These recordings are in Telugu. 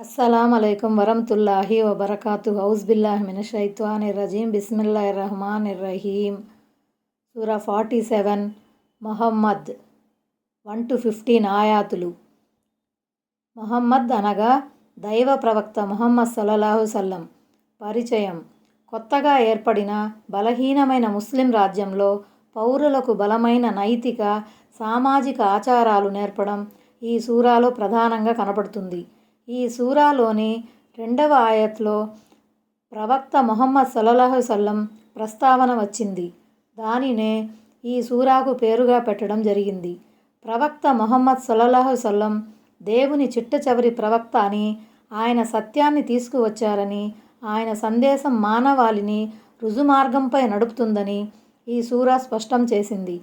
అస్సలం అయికం వరహతుల్లాహి వబర్కాతు హౌస్ బిల్లాహ్ మినషైత్వాన్ రజీం బిస్మిల్లా రహమాన్ రహీం సూరా forty seven Mohammad one two fifteen ఆయాతులు. Mohammed అనగా దైవ ప్రవక్త మొహమ్మద్ సల్లల్లాహు సల్లం. పరిచయం. కొత్తగా ఏర్పడిన బలహీనమైన ముస్లిం రాజ్యంలో పౌరులకు బలమైన నైతిక సామాజిక ఆచారాలు నేర్పడం ఈ సూరాలో ప్రధానంగా కనపడుతుంది. ఈ సూరాలోని రెండవ ఆయత్లో ప్రవక్త మొహమ్మద్ సల్లల్లాహు సల్లం ప్రస్తావన వచ్చింది. దానినే ఈ సూరాకు పేరుగా పెట్టడం జరిగింది. ప్రవక్త మొహమ్మద్ సల్లల్లాహు సల్లం దేవుని చిట్ట చివరి ప్రవక్త అని ఆయన సత్యాన్ని తీసుకువచ్చారని ఆయన సందేశం మానవాళిని రుజుమార్గంపై నడుపుతుందని ఈ సూరా స్పష్టం చేసింది.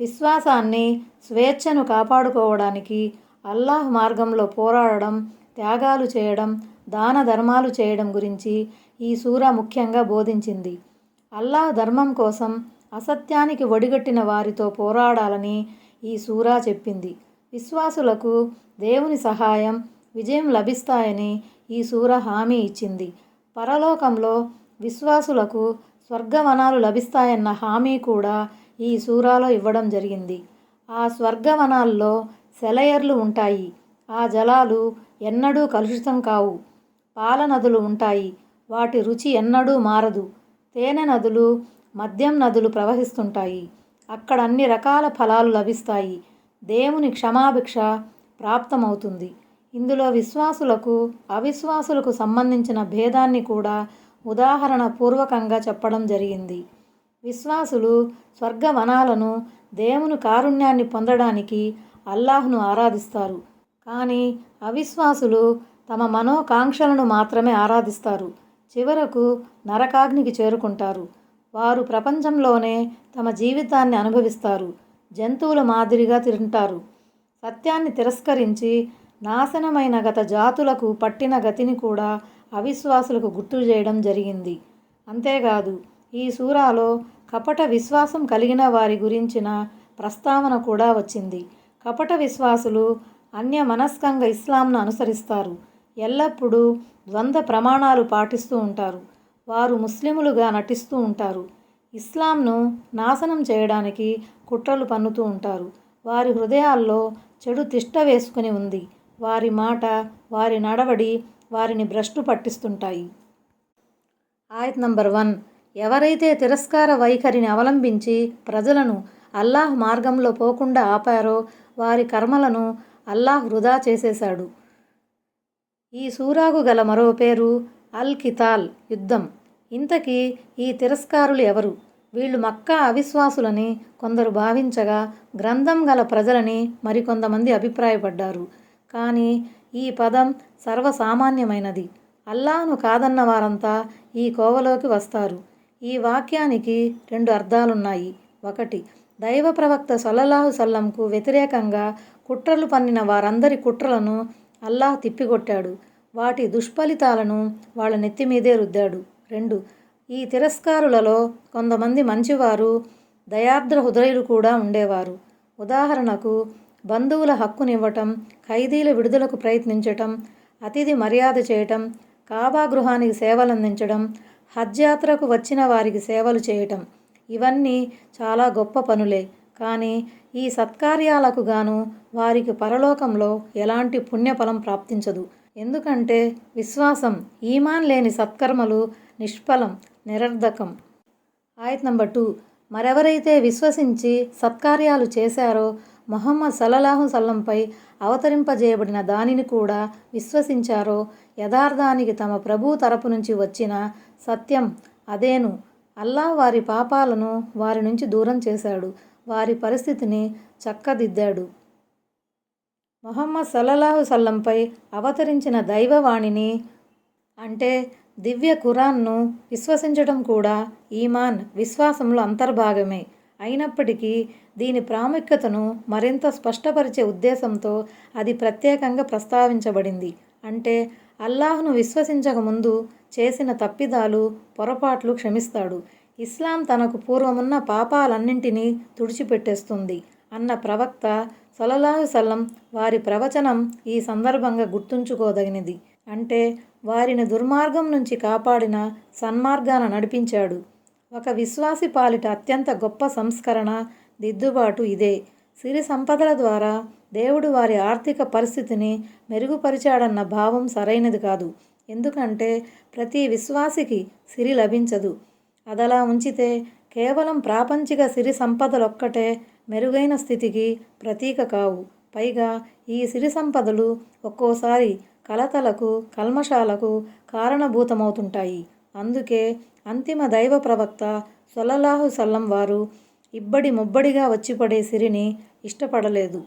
విశ్వాసాన్ని స్వేచ్ఛను కాపాడుకోవడానికి అల్లాహ్ మార్గంలో పోరాడడం త్యాగాలు చేయడం దాన ధర్మాలు చేయడం గురించి ఈ సూర ముఖ్యంగా బోధించింది. అల్లాహ్ ధర్మం కోసం అసత్యానికి ఒడిగట్టిన వారితో పోరాడాలని ఈ సూరా చెప్పింది. విశ్వాసులకు దేవుని సహాయం విజయం లభిస్తాయని ఈ సూర హామీ ఇచ్చింది. పరలోకంలో విశ్వాసులకు స్వర్గవనాలు లభిస్తాయన్న హామీ కూడా ఈ సూరాలో ఇవ్వడం జరిగింది. ఆ స్వర్గవనాల్లో సెలయర్లు ఉంటాయి. ఆ జలాలు ఎన్నడూ కలుషితం కావు. పాల నదులు ఉంటాయి. వాటి రుచి ఎన్నడూ మారదు. తేనె నదులు మద్యం నదులు ప్రవహిస్తుంటాయి. అక్కడ అన్ని రకాల ఫలాలు లభిస్తాయి. దేవుని క్షమాభిక్ష ప్రాప్తమవుతుంది. ఇందులో విశ్వాసులకు అవిశ్వాసులకు సంబంధించిన భేదాన్ని కూడా ఉదాహరణ పూర్వకంగా చెప్పడం జరిగింది. విశ్వాసులు స్వర్గవనాలను దేవుని కారుణ్యాన్ని పొందడానికి అల్లాహ్ను ఆరాధిస్తారు. కానీ అవిశ్వాసులు తమ మనోకాంక్షలను మాత్రమే ఆరాధిస్తారు. చివరకు నరకాగ్నికి చేరుకుంటారు. వారు ప్రపంచంలోనే తమ జీవితాన్ని అనుభవిస్తారు. జంతువుల మాదిరిగా తింటారు. సత్యాన్ని తిరస్కరించి నాశనమైన గత జాతులకు పట్టిన గతిని కూడా అవిశ్వాసులకు గుర్తు చేయడం జరిగింది. అంతేకాదు ఈ సూరాలో కపట విశ్వాసం కలిగిన వారి గురించిన ప్రస్తావన కూడా వచ్చింది. కపట విశ్వాసులు అన్య మనస్కంగా ఇస్లాంను అనుసరిస్తారు. ఎల్లప్పుడూ ద్వంద్వ ప్రమాణాలు పాటిస్తూ ఉంటారు. వారు ముస్లిములుగా నటిస్తూ ఉంటారు. ఇస్లాంను నాశనం చేయడానికి కుట్రలు పన్నుతూ ఉంటారు. వారి హృదయాల్లో చెడు తిష్ట వేసుకుని ఉంది. వారి మాట వారి నడవడి వారిని భ్రష్టు పట్టిస్తుంటాయి. ఆయత్ నంబర్ వన్. ఎవరైతే తిరస్కార వైఖరిని అవలంబించి ప్రజలను అల్లాహ్ మార్గంలో పోకుండా ఆపారో వారి కర్మలను అల్లాహ్ వృధా చేసేశాడు. ఈ సూరాకు గల మరో పేరు అల్ కితాల్ యుద్ధం. ఇంతకీ ఈ తిరస్కారులు ఎవరు? వీళ్ళు మక్కా అవిశ్వాసులని కొందరు భావించగా గ్రంథం గల ప్రజలని మరికొంతమంది అభిప్రాయపడ్డారు. కానీ ఈ పదం సర్వసామాన్యమైనది. అల్లాహ్ను కాదన్న వారంతా ఈ కోవలోకి వస్తారు. ఈ వాక్యానికి రెండు అర్థాలున్నాయి. ఒకటి దైవ ప్రవక్త సల్లల్లాహు సల్లంకు వ్యతిరేకంగా కుట్రలు పన్నిన వారందరి కుట్రలను అల్లాహ్ తిప్పికొట్టాడు. వాటి దుష్ఫలితాలను వాళ్ళ నెత్తి మీదే రుద్దాడు. రెండు ఈ తిరస్కారులలో కొంతమంది మంచివారు దయార్ద్ర హృదయులు కూడా ఉండేవారు. ఉదాహరణకు బంధువుల హక్కునివ్వటం ఖైదీల విడుదలకు ప్రయత్నించటం అతిథి మర్యాద చేయటం కాబా గృహానికి సేవలందించడం హజ్ యాత్రకు వచ్చిన వారికి సేవలు చేయటం ఇవన్నీ చాలా గొప్ప పనులే. కానీ ఈ సత్కార్యాలకు గాను వారికి పరలోకంలో ఎలాంటి పుణ్యఫలం ప్రాప్తించదు. ఎందుకంటే విశ్వాసం ఈమాన్ లేని సత్కర్మలు నిష్ఫలం నిరర్ధకం. ఆయత్ నంబర్ టూ. మరెవరైతే విశ్వసించి సత్కార్యాలు చేశారో మొహమ్మద్ సల్లల్లాహు సల్లంపై అవతరింపజేయబడిన దానిని కూడా విశ్వసించారో యథార్థానికి తమ ప్రభు తరపు నుంచి వచ్చిన సత్యం అదేను. అల్లా వారి పాపాలను వారి నుంచి దూరం చేశాడు. వారి పరిస్థితిని చక్కదిద్దాడు. మొహమ్మద్ సల్లల్లాహు సల్లంపై అవతరించిన దైవవాణిని అంటే దివ్య ఖురాన్ను విశ్వసించడం కూడా ఈమాన్ విశ్వాసంలో అంతర్భాగమే. అయినప్పటికీ దీని ప్రాముఖ్యతను మరింత స్పష్టపరిచే ఉద్దేశంతో అది ప్రత్యేకంగా ప్రస్తావించబడింది. అంటే అల్లాహ్ను విశ్వసించకముందు చేసిన తప్పిదాలు పొరపాట్లు క్షమిస్తాడు. ఇస్లాం తనకు పూర్వమున్న పాపాలన్నింటినీ తుడిచిపెట్టేస్తుంది అన్న ప్రవక్త సలలాహు సల్లం వారి ప్రవచనం ఈ సందర్భంగా గుర్తుంచుకోదగినది. అంటే వారిని దుర్మార్గం నుంచి కాపాడిన సన్మార్గాన నడిపించాడు. ఒక విశ్వాసి పాలిట అత్యంత గొప్ప సంస్కరణ దిద్దుబాటు ఇదే. సిరి సంపదల ద్వారా దేవుడు వారి ఆర్థిక పరిస్థితిని మెరుగుపరిచాడన్న భావం సరైనది కాదు. ఎందుకంటే ప్రతి విశ్వాసికి సిరి లభించదు. అదలా ఉంచితే కేవలం ప్రాపంచిక సిరి సంపదలొక్కటే మెరుగైన స్థితికి ప్రతీక కావు. పైగా ఈ సిరి సంపదలు ఒక్కోసారి కలతలకు కల్మషాలకు కారణభూతమవుతుంటాయి. అందుకే అంతిమ దైవ ప్రవక్త సొల్లల్లాహు సల్లం వారు ఇబ్బడి ముబ్బడిగా వచ్చిపడే సిరిని ఇష్టపడలేదు.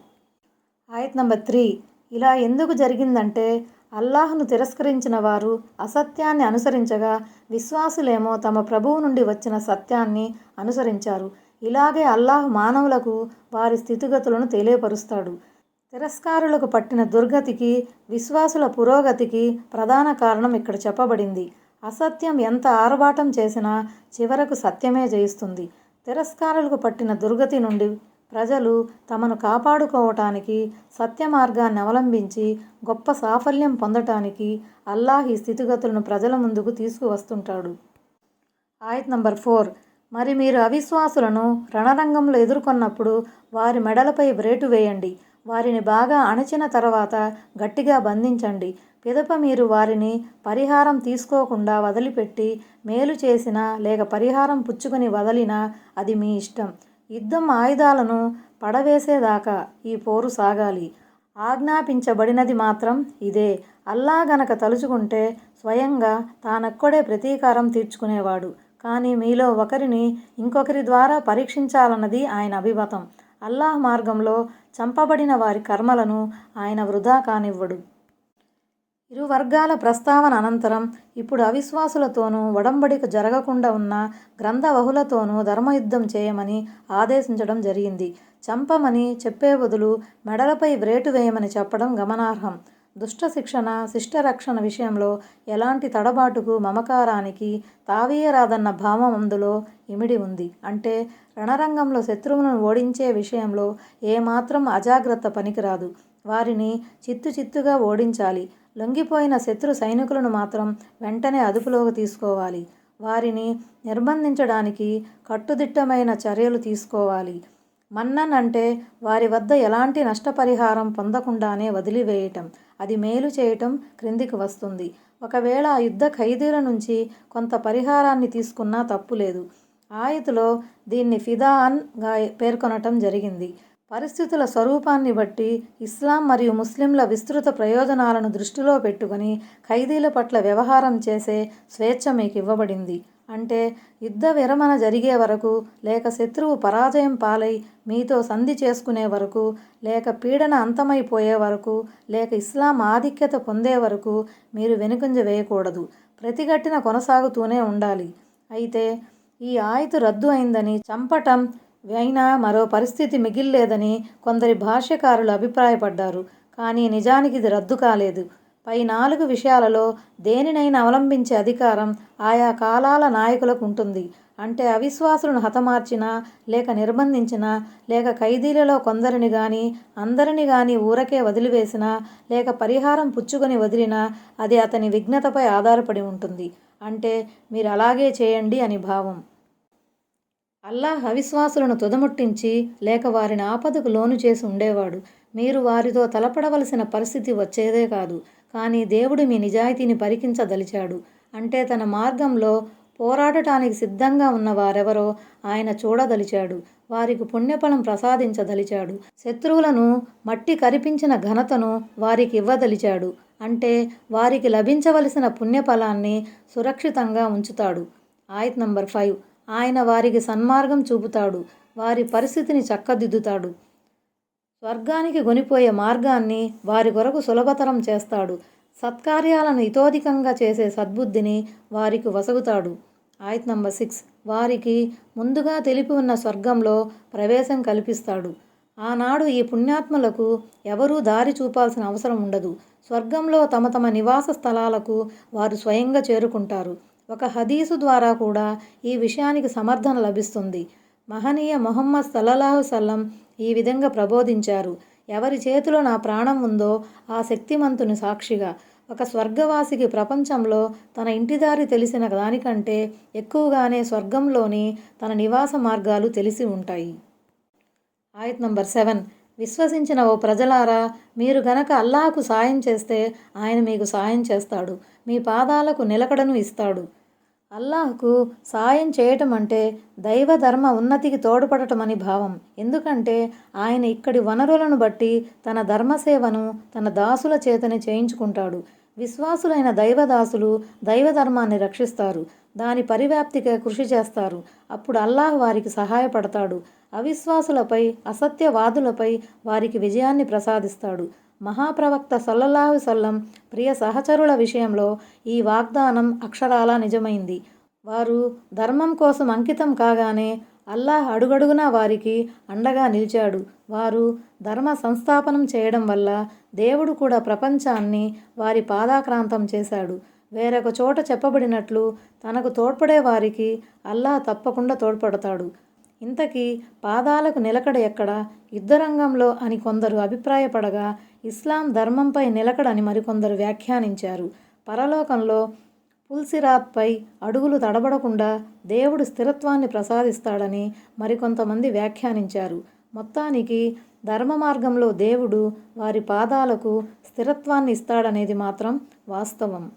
ఆయత్ నంబర్ త్రీ ఇలా ఎందుకు జరిగిందంటే అల్లాహ్ను తిరస్కరించిన వారు అసత్యాన్ని అనుసరించగా విశ్వాసులేమో తమ ప్రభువు నుండి వచ్చిన సత్యాన్ని అనుసరించారు. ఇలాగే అల్లాహ్ మానవులకు వారి స్థితిగతులను తెలియపరుస్తాడు. తిరస్కారులకు పట్టిన దుర్గతికి విశ్వాసుల పురోగతికి ప్రధాన కారణం ఇక్కడ చెప్పబడింది. అసత్యం ఎంత ఆర్భాటం చేసినా చివరకు సత్యమే జయిస్తుంది. తిరస్కారులకు పట్టిన దుర్గతి నుండి ప్రజలు తమను కాపాడుకోవటానికి సత్య మార్గాన్ని అవలంబించి గొప్ప సాఫల్యం పొందటానికి అల్లాహ్ ఈ స్థితిగతులను ప్రజల ముందుకు తీసుకువస్తుంటాడు. ఆయత్ నంబర్ ఫోర్. మరి మీరు అవిశ్వాసులను రణరంగంలో ఎదుర్కొన్నప్పుడు వారి మెడలపై బ్రేటు వేయండి. వారిని బాగా అణచిన తర్వాత గట్టిగా బంధించండి. పిదప మీరు వారిని పరిహారం తీసుకోకుండా వదిలిపెట్టి మేలు చేసినా లేక పరిహారం పుచ్చుకొని వదిలినా అది మీ ఇష్టం. యుద్ధం ఆయుధాలను పడవేసేదాకా ఈ పోరు సాగాలి. ఆజ్ఞాపించబడినది మాత్రం ఇదే. అల్లా గనక తలుచుకుంటే స్వయంగా తానొక్కడే ప్రతీకారం తీర్చుకునేవాడు. కానీ మీలో ఒకరిని ఇంకొకరి ద్వారా పరీక్షించాలన్నది ఆయన అభిమతం. అల్లాహ్ మార్గంలో చంపబడిన వారి కర్మలను ఆయన వృధా కానివ్వడు. ఇరు వర్గాల ప్రస్తావన అనంతరం ఇప్పుడు అవిశ్వాసులతోనూ ఒడంబడిక జరగకుండా ఉన్న గ్రంథవహులతోనూ ధర్మయుద్ధం చేయమని ఆదేశించడం జరిగింది. చంపమని చెప్పే బదులు మెడలపై వ్రేటు వేయమని చెప్పడం గమనార్హం. దుష్ట శిక్షణ శిష్టరక్షణ విషయంలో ఎలాంటి తడబాటుకు మమకారానికి తావీయరాదన్న భావం అందులో ఇమిడి ఉంది. అంటే రణరంగంలో శత్రువులను ఓడించే విషయంలో ఏమాత్రం అజాగ్రత్త పనికిరాదు. వారిని చిత్తు చిత్తుగా ఓడించాలి. లొంగిపోయిన శత్రు సైనికులను మాత్రం వెంటనే అదుపులోకి తీసుకోవాలి. వారిని నిర్బంధించడానికి కట్టుదిట్టమైన చర్యలు తీసుకోవాలి. మన్నన్ అంటే వారి వద్ద ఎలాంటి నష్టపరిహారం పొందకుండానే వదిలివేయటం అది మేలు చేయటం క్రిందికి వస్తుంది. ఒకవేళ ఆ యుద్ధ ఖైదీల నుంచి కొంత పరిహారాన్ని తీసుకున్నా తప్పులేదు. ఆయతులో దీన్ని ఫిదాన్గా పేర్కొనటం జరిగింది. పరిస్థితుల స్వరూపాన్ని బట్టి ఇస్లాం మరియు ముస్లింల విస్తృత ప్రయోజనాలను దృష్టిలో పెట్టుకొని ఖైదీల పట్ల వ్యవహారం చేసే స్వేచ్ఛ మీకు ఇవ్వబడింది అంటే యుద్ధ విరమణ జరిగే వరకు లేక శత్రువు పరాజయం పాలై మీతో సంధి చేసుకునే వరకు లేక పీడన అంతమైపోయే వరకు లేక ఇస్లాం ఆధిక్యత పొందే వరకు మీరు వెనుకంజ వేయకూడదు. ప్రతిఘటన కొనసాగుతూనే ఉండాలి. అయితే ఈ ఆయుతు రద్దు అయిందని చంపటం అయినా మరో పరిస్థితి మిగిల్లేదని కొందరి భాష్యకారులు అభిప్రాయపడ్డారు. కానీ నిజానికి ఇది రద్దు కాలేదు. పై నాలుగు విషయాలలో దేనినైనా అవలంబించే అధికారం ఆయా కాలాల నాయకులకు ఉంటుంది. అంటే అవిశ్వాసులను హతమార్చినా లేక నిర్బంధించినా లేక ఖైదీలలో కొందరిని కానీ అందరిని కానీ ఊరకే వదిలివేసినా లేక పరిహారం పుచ్చుకొని వదిలినా అది అతని విఘ్నతపై ఆధారపడి ఉంటుంది. అంటే మీరు అలాగే చేయండి అని భావం. అల్లాహ్ అవిశ్వాసులను తుదముట్టించి లేక వారిని ఆపదకు లోను చేసి ఉండేవాడు. మీరు వారితో తలపడవలసిన పరిస్థితి వచ్చేదే కాదు. కానీ దేవుడు మీ నిజాయితీని పరికించదలిచాడు అంటే తన మార్గంలో పోరాడటానికి సిద్ధంగా ఉన్న వారెవరో ఆయన చూడదలిచాడు. వారికి పుణ్యఫలం ప్రసాదించదలిచాడు. శత్రువులను మట్టి కరిపించిన ఘనతను వారికి ఇవ్వదలిచాడు. అంటే వారికి లభించవలసిన పుణ్యఫలాన్ని సురక్షితంగా ఉంచుతాడు. ఆయత్ నంబర్ ఫైవ్. ఆయన వారికి సన్మార్గం చూపుతాడు. వారి పరిస్థితిని చక్కదిద్దుతాడు. స్వర్గానికి గొనిపోయే మార్గాన్ని వారి కొరకు సులభతరం చేస్తాడు. సత్కార్యాలను ఇతోధికంగా చేసే సద్బుద్ధిని వారికి వసగుతాడు. ఆయత్ నంబర్ సిక్స్. వారికి ముందుగా తెలిపి ఉన్న స్వర్గంలో ప్రవేశం కల్పిస్తాడు. ఆనాడు ఈ పుణ్యాత్మలకు ఎవరూ దారి చూపాల్సిన అవసరం ఉండదు. స్వర్గంలో తమ తమ నివాస స్థలాలకు వారు స్వయంగా చేరుకుంటారు. ఒక హదీసు ద్వారా కూడా ఈ విషయానికి సమర్థన లభిస్తుంది. మహనీయ మొహమ్మద్ సల్లల్లాహు సల్లం ఈ విధంగా ప్రబోధించారు. ఎవరి చేతిలో నా ప్రాణం ఉందో ఆ శక్తిమంతుని సాక్షిగా. ఒక స్వర్గవాసికి ప్రపంచంలో తన ఇంటిదారి తెలిసిన దానికంటే ఎక్కువగానే స్వర్గంలోని తన నివాస మార్గాలు తెలిసి ఉంటాయి. ఆయత్ నంబర్ సెవెన్. విశ్వసించిన ఓ ప్రజలారా మీరు గనక అల్లాహకు సాయం చేస్తే ఆయన మీకు సాయం చేస్తాడు. మీ పాదాలకు నిలకడను ఇస్తాడు. అల్లాహ్కు సాయం చేయటం అంటే దైవ ధర్మ ఉన్నతికి తోడ్పడటం అని భావం. ఎందుకంటే ఆయన ఇక్కడి వనరులను బట్టి తన ధర్మసేవను తన దాసుల చేతనే చేయించుకుంటాడు. విశ్వాసులైన దైవదాసులు దైవ ధర్మాన్ని రక్షిస్తారు. దాని పరివ్యాప్తికే కృషి చేస్తారు. అప్పుడు అల్లాహ్ వారికి సహాయపడతాడు. అవిశ్వాసులపై అసత్యవాదులపై వారికి విజయాన్ని ప్రసాదిస్తాడు. మహాప్రవక్త సల్లల్లాహు సల్లం ప్రియ సహచరుల విషయంలో ఈ వాగ్దానం అక్షరాలా నిజమైంది. వారు ధర్మం కోసం అంకితం కాగానే అల్లాహ్ అడుగడుగునా వారికి అండగా నిలిచాడు. వారు ధర్మ సంస్థాపనం చేయడం వల్ల దేవుడు కూడా ప్రపంచాన్ని వారి పాదాక్రాంతం చేశాడు. వేరొక చోట చెప్పబడినట్లు తనకు తోడ్పడే వారికి అల్లాహ్ తప్పకుండా తోడ్పడతాడు. ఇంతకీ పాదాలకు నిలకడ ఎక్కడ? యుద్ధరంగంలో అని కొందరు అభిప్రాయపడగా ఇస్లాం ధర్మంపై నిలకడని మరికొందరు వ్యాఖ్యానించారు. పరలోకంలో పుల్సిరాపై అడుగులు తడబడకుండా దేవుడు స్థిరత్వాన్ని ప్రసాదిస్తాడని మరికొంతమంది వ్యాఖ్యానించారు. మొత్తానికి ధర్మ మార్గంలో దేవుడు వారి పాదాలకు స్థిరత్వాన్ని ఇస్తాడనేది మాత్రం వాస్తవం.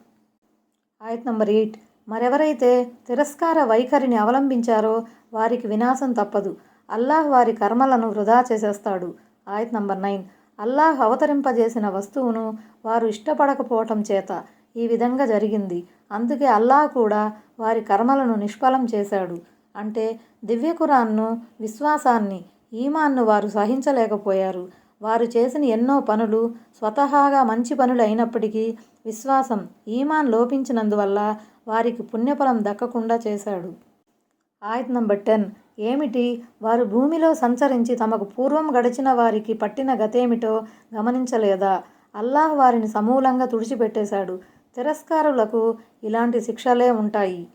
ఆయత్ నంబర్ ఎయిట్. మరెవరైతే తిరస్కార వైఖరిని అవలంబించారో వారికి వినాశం తప్పదు. అల్లాహ్ వారి కర్మలను వృధా చేసేస్తాడు. ఆయత్ నంబర్ నైన్. అల్లాహ్ అవతరింపజేసిన వస్తువును వారు ఇష్టపడకపోవటం చేత ఈ విధంగా జరిగింది. అందుకే అల్లాహ్ కూడా వారి కర్మలను నిష్ఫలం చేశాడు. అంటే దివ్య కురాన్ను విశ్వాసాన్ని ఈమాన్ను వారు సహించలేకపోయారు. వారు చేసిన ఎన్నో పనులు స్వతహాగా మంచి పనులు అయినప్పటికీ విశ్వాసం ఈమాన్ లోపించినందువల్ల వారికి పుణ్యఫలం దక్కకుండా చేశాడు. ఆయత్ నంబర్ టెన్. ఏమిటి? వారు భూమిలో సంచరించి తమకు పూర్వం గడిచిన వారికి పట్టిన గతేమిటో గమనించలేదా? అల్లాహ్ వారిని సమూలంగా తుడిచిపెట్టేశాడు. తిరస్కారులకు ఇలాంటి శిక్షలే ఉంటాయి.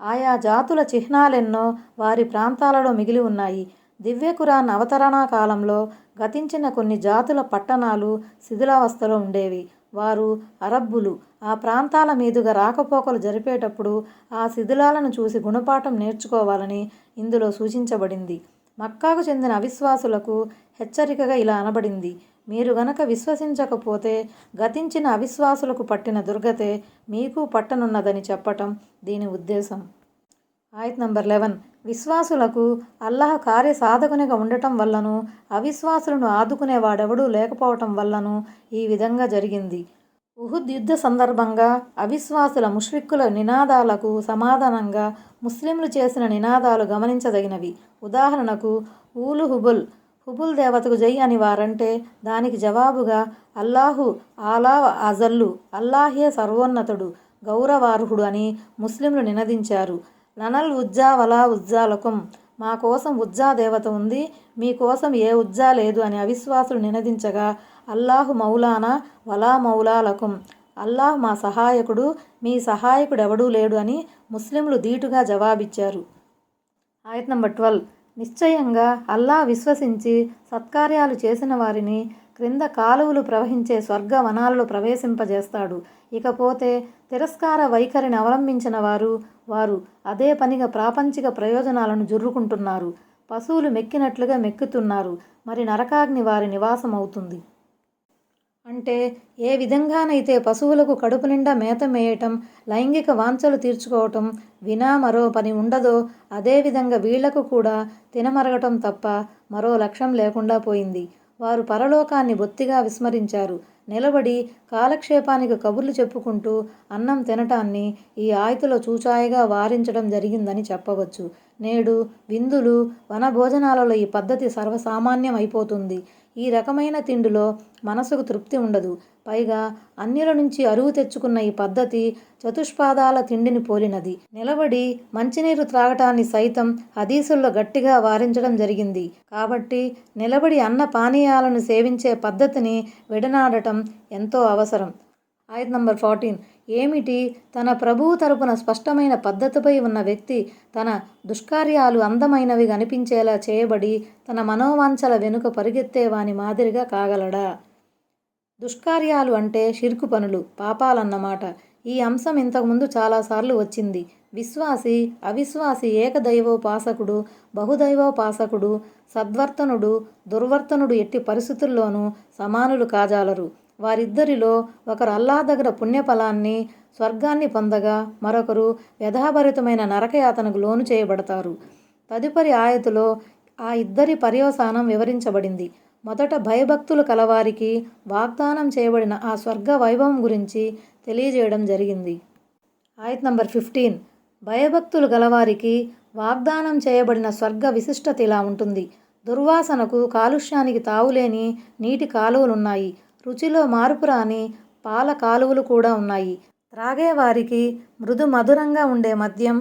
ఆయా జాతుల చిహ్నాలెన్నో వారి ప్రాంతాలలో మిగిలి ఉన్నాయి. దివ్య అవతరణా కాలంలో గతించిన కొన్ని జాతుల పట్టణాలు శిథిలావస్థలో ఉండేవి. వారు అరబ్బులు. ఆ ప్రాంతాల మీదుగా రాకపోకలు జరిపేటప్పుడు ఆ శిథిలాలను చూసి గుణపాఠం నేర్చుకోవాలని ఇందులో సూచించబడింది. మక్కాకు చెందిన అవిశ్వాసులకు హెచ్చరికగా ఇలా అనబడింది. మీరు గనక విశ్వసించకపోతే గతించిన అవిశ్వాసులకు పట్టిన దుర్గతే మీకు పట్టనున్నదని చెప్పటం దీని ఉద్దేశం. ఆయత్ నంబర్ లెవెన్. విశ్వాసులకు అల్లాహ్ కార్య సాధకునిగా ఉండటం వల్లను అవిశ్వాసులను ఆదుకునేవాడెవడూ లేకపోవటం వల్లను ఈ విధంగా జరిగింది. ఉహుద్ యుద్ధ సందర్భంగా అవిశ్వాసుల ముష్రిక్కుల నినాదాలకు సమాధానంగా ముస్లింలు చేసిన నినాదాలు గమనించదగినవి. ఉదాహరణకు ఊలు హుబుల్ హుబుల్ దేవతకు జై అని వారంటే దానికి జవాబుగా అల్లాహు ఆలా అజల్లు అల్లాహే సర్వోన్నతుడు గౌరవార్హుడు అని ముస్లింలు నినదించారు. లనల్ ఉజ్జా వలా ఉజ్జాలకుం. మా కోసం ఉజ్జా దేవత ఉంది. మీకోసం ఏ ఉజ్జా లేదు అని అవిశ్వాసులు నినదించగా అల్లాహు మౌలానా వలా మౌలాలకుం. అల్లాహ్ మా సహాయకుడు మీ సహాయకుడెవడూ లేడు అని ముస్లింలు ధీటుగా జవాబిచ్చారు. ఆయత్ నంబర్ ట్వెల్వ్. నిశ్చయంగా అల్లా విశ్వసించి సత్కార్యాలు చేసిన వారిని క్రింద కాలువలు ప్రవహించే స్వర్గ వనాలలో ప్రవేశింపజేస్తాడు. ఇకపోతే తిరస్కార వైఖరిని అవలంబించిన వారు వారు అదే పనిగా ప్రాపంచిక ప్రయోజనాలను జుర్రుకుంటున్నారు. పశువులు మెక్కినట్లుగా మెక్కుతున్నారు. మరి నరకాగ్ని వారి నివాసం అవుతుంది. అంటే ఏ విధంగానైతే పశువులకు కడుపు నిండా మేత మేయటం లైంగిక వాంఛలు తీర్చుకోవటం వినా మరో పని ఉండదో అదేవిధంగా వీళ్ళకు కూడా తినమరగటం తప్ప మరో లక్ష్యం లేకుండా పోయింది. వారు పరలోకాన్ని బొత్తిగా విస్మరించారు. నిలబడి కాలక్షేపానికి కబుర్లు చెప్పుకుంటూ అన్నం తినటాన్ని ఈ ఆయుతులో చూచాయిగా వారించడం జరిగిందని చెప్పవచ్చు. నేడు విందులు వనభోజనాలలో ఈ పద్ధతి సర్వసామాన్యం అయిపోతుంది. ఈ రకమైన తిండిలో మనసుకు తృప్తి ఉండదు. పైగా అన్యుల నుంచి అరువు తెచ్చుకున్న ఈ పద్ధతి చతుష్పాదాల తిండిని పోలినది. నిలబడి మంచినీరు త్రాగటాన్ని సైతం హదీసుల్లో గట్టిగా వారించడం జరిగింది. కాబట్టి నిలబడి అన్న పానీయాలను సేవించే పద్ధతిని విడనాడటం ఎంతో అవసరం. ఆయత్ నంబర్ ఫార్టీన్. ఏమిటి? తన ప్రభువు తరపున స్పష్టమైన పద్ధతిపై ఉన్న వ్యక్తి తన దుష్కార్యాలు అందమైనవి కనిపించేలా చేయబడి తన మనోవాంఛల వెనుక పరిగెత్తేవాని మాదిరిగా కాగలడా? దుష్కార్యాలు అంటే షిర్కు పనులు పాపాలన్నమాట. ఈ అంశం ఇంతకుముందు చాలాసార్లు వచ్చింది. విశ్వాసి అవిశ్వాసి ఏకదైవోపాసకుడు బహుదైవోపాసకుడు సద్వర్తనుడు దుర్వర్తనుడు ఎట్టి పరిస్థితుల్లోనూ సమానులు కాజాలరు. వారిద్దరిలో ఒకరు అల్లా దగ్గర పుణ్యఫలాన్ని స్వర్గాన్ని పొందగా మరొకరు వ్యధాభరితమైన నరకయాతనకు లోను చేయబడతారు. తదుపరి ఆయతులో ఆ ఇద్దరి పర్యవసానం వివరించబడింది. మొదట భయభక్తులు కలవారికి వాగ్దానం చేయబడిన ఆ స్వర్గ వైభవం గురించి తెలియజేయడం జరిగింది. ఆయత్ నంబర్ ఫిఫ్టీన్. భయభక్తులు గలవారికి వాగ్దానం చేయబడిన స్వర్గ విశిష్టత ఇలా ఉంటుంది. దుర్వాసనకు కాలుష్యానికి తావులేని నీటి కాలువలున్నాయి. రుచిలో మార్పు రాని పాల కాలువలు కూడా ఉన్నాయి. త్రాగేవారికి మృదు మధురంగా ఉండే మద్యం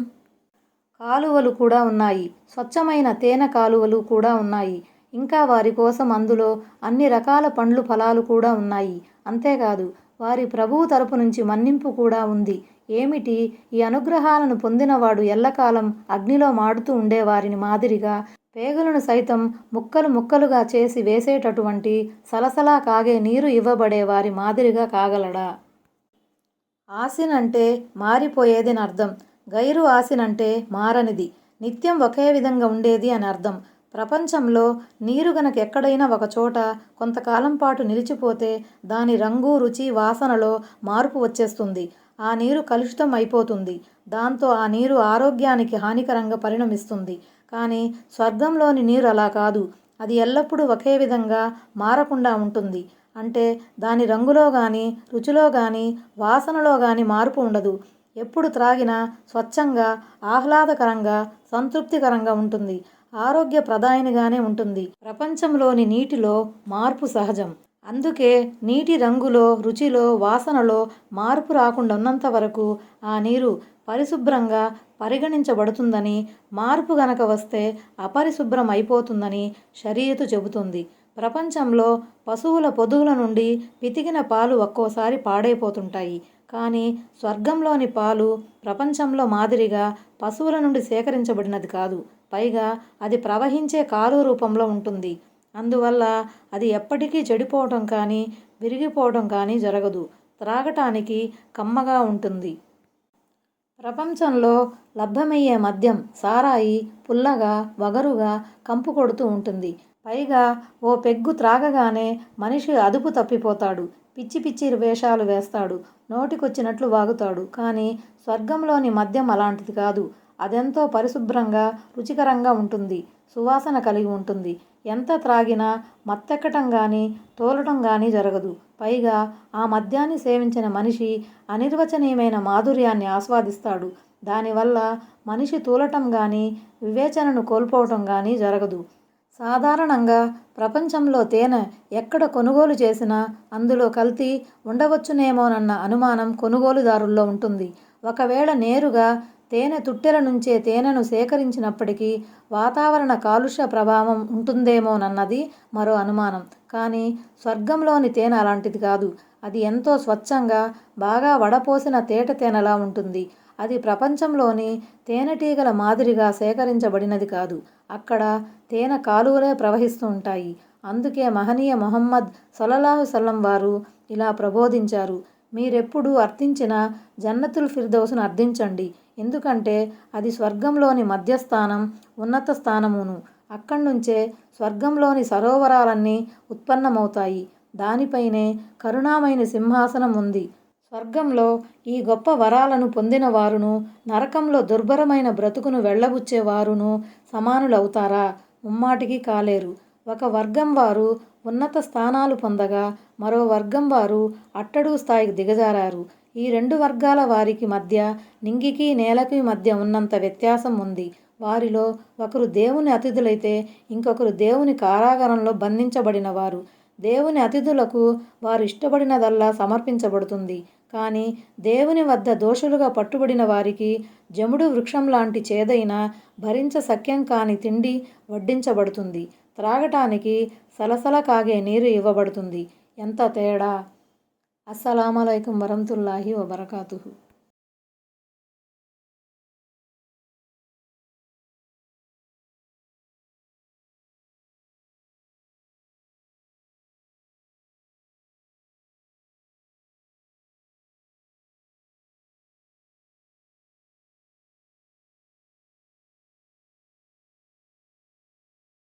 కాలువలు కూడా ఉన్నాయి. స్వచ్ఛమైన తేనె కాలువలు కూడా ఉన్నాయి. ఇంకా వారి కోసం అందులో అన్ని రకాల పండ్లు ఫలాలు కూడా ఉన్నాయి. అంతేకాదు వారి ప్రభువు తరపు నుంచి మన్నింపు కూడా ఉంది. ఏమిటి? ఈ అనుగ్రహాలను పొందినవాడు ఎల్లకాలం అగ్నిలో మాడుతూ ఉండేవారిని మాదిరిగా పేగులను సైతం ముక్కలు ముక్కలుగా చేసి వేసేటటువంటి సలసలా కాగే నీరు ఇవ్వబడే వారి మాదిరిగా కాగలడా? ఆసిన్ అంటే అర్థం గైరు ఆసిన్ అంటే మారనిది. నిత్యం ఒకే విధంగా ఉండేది అని అర్థం. ప్రపంచంలో నీరు గనక ఎక్కడైనా ఒక చోట కొంతకాలం పాటు నిలిచిపోతే దాని రంగు రుచి వాసనలో మార్పు వచ్చేస్తుంది. ఆ నీరు కలుషితం అయిపోతుంది. దాంతో ఆ నీరు ఆరోగ్యానికి హానికరంగా పరిణమిస్తుంది. కానీ స్వర్గంలోని నీరు అలా కాదు. అది ఎల్లప్పుడూ ఒకే విధంగా మారకుండా ఉంటుంది. అంటే దాని రంగులో కానీ రుచిలో కానీ వాసనలో కానీ మార్పు ఉండదు. ఎప్పుడు త్రాగినా స్వచ్ఛంగా ఆహ్లాదకరంగా సంతృప్తికరంగా ఉంటుంది. ఆరోగ్య ప్రదాయనిగానే ఉంటుంది. ప్రపంచంలోని నీటిలో మార్పు సహజం. అందుకే నీటి రంగులో రుచిలో వాసనలో మార్పు రాకుండా ఉన్నంత వరకు ఆ నీరు పరిశుభ్రంగా పరిగణించబడుతుందని మార్పు గనక వస్తే అపరిశుభ్రం అయిపోతుందని షరియతు చెబుతుంది. ప్రపంచంలో పశువుల పొదుగుల నుండి పితికిన పాలు ఒక్కోసారి పాడైపోతుంటాయి. కానీ స్వర్గంలోని పాలు ప్రపంచంలో మాదిరిగా పశువుల నుండి సేకరించబడినది కాదు. పైగా అది ప్రవహించే కాలు రూపంలో ఉంటుంది. అందువల్ల అది ఎప్పటికీ చెడిపోవటం కానీ విరిగిపోవటం కానీ జరగదు. త్రాగటానికి కమ్మగా ఉంటుంది. ప్రపంచంలో లభ్యమయ్యే మద్యం సారాయి పుల్లగా వగరుగా కంపు కొడుతూ ఉంటుంది. పైగా ఓ పెగ్గు త్రాగగానే మనిషి అదుపు తప్పిపోతాడు. పిచ్చి పిచ్చి వేషాలు వేస్తాడు. నోటికొచ్చినట్లు వాగుతాడు. కానీ స్వర్గంలోని మద్యం అలాంటిది కాదు. అదెంతో పరిశుభ్రంగా రుచికరంగా ఉంటుంది. సువాసన కలిగి ఉంటుంది. ఎంత త్రాగినా మత్తెక్కటం కానీ తోలటం కానీ జరగదు. పైగా ఆ మద్యాన్ని సేవించిన మనిషి అనిర్వచనీయమైన మాధుర్యాన్ని ఆస్వాదిస్తాడు. దానివల్ల మనిషి తూలటం కానీ వివేచనను కోల్పోవటం కానీ జరగదు. సాధారణంగా ప్రపంచంలో తేనె ఎక్కడ కొనుగోలు చేసినా అందులో కల్తీ ఉండవచ్చునేమోనన్న అనుమానం కొనుగోలుదారుల్లో ఉంటుంది. ఒకవేళ నేరుగా తేనె తుట్టెల నుంచే తేనెను సేకరించినప్పటికీ వాతావరణ కాలుష్య ప్రభావం ఉంటుందేమోనన్నది మరో అనుమానం. కానీ స్వర్గంలోని తేనె అలాంటిది కాదు. అది ఎంతో స్వచ్ఛంగా బాగా వడపోసిన తేట తేనెలా ఉంటుంది. అది ప్రపంచంలోని తేనెటీగల మాదిరిగా సేకరించబడినది కాదు. అక్కడ తేనె కాలువలే ప్రవహిస్తూ ఉంటాయి. అందుకే మహనీయ మొహమ్మద్ సొలలాహు సల్లం వారు ఇలా ప్రబోధించారు. మీరెప్పుడు అర్థించిన జన్నతుల్ ఫిర్దౌస్ను అర్థించండి. ఎందుకంటే అది స్వర్గంలోని మధ్యస్థానం ఉన్నత స్థానమును. అక్కడి నుంచే స్వర్గంలోని సరోవరాలన్నీ ఉత్పన్నమవుతాయి. దానిపైనే కరుణామైన సింహాసనం ఉంది స్వర్గంలో ఈ గొప్ప వరాలను పొందిన వారును నరకంలో దుర్భరమైన బ్రతుకును వెళ్ళబుచ్చేవారును సమానులవుతారా? ముమ్మాటికి కాలేరు. ఒక వర్గం వారు ఉన్నత స్థానాలు పొందగా మరో వర్గం వారు అట్టడుగు స్థాయికి దిగజారారు. ఈ రెండు వర్గాల వారికి మధ్య నింగికి నేలకి మధ్య ఉన్నంత వ్యత్యాసం ఉంది. వారిలో ఒకరు దేవుని అతిథులైతే ఇంకొకరు దేవుని కారాగారంలో బంధించబడిన వారు దేవుని అతిథులకు వారు ఇష్టపడినదల్లా సమర్పించబడుతుంది. కానీ దేవుని వద్ద దోషులుగా పట్టుబడిన వారికి జముడు వృక్షం లాంటి చేదైన భరించ సఖ్యం కాని తిండి వడ్డించబడుతుంది. త్రాగటానికి సలసల కాగే నీరు ఇవ్వబడుతుంది. ఎంత తేడా! அஸ்ஸலாமலைக்கும் வரமத்துல்லாஹி வபரகாத்துஹு.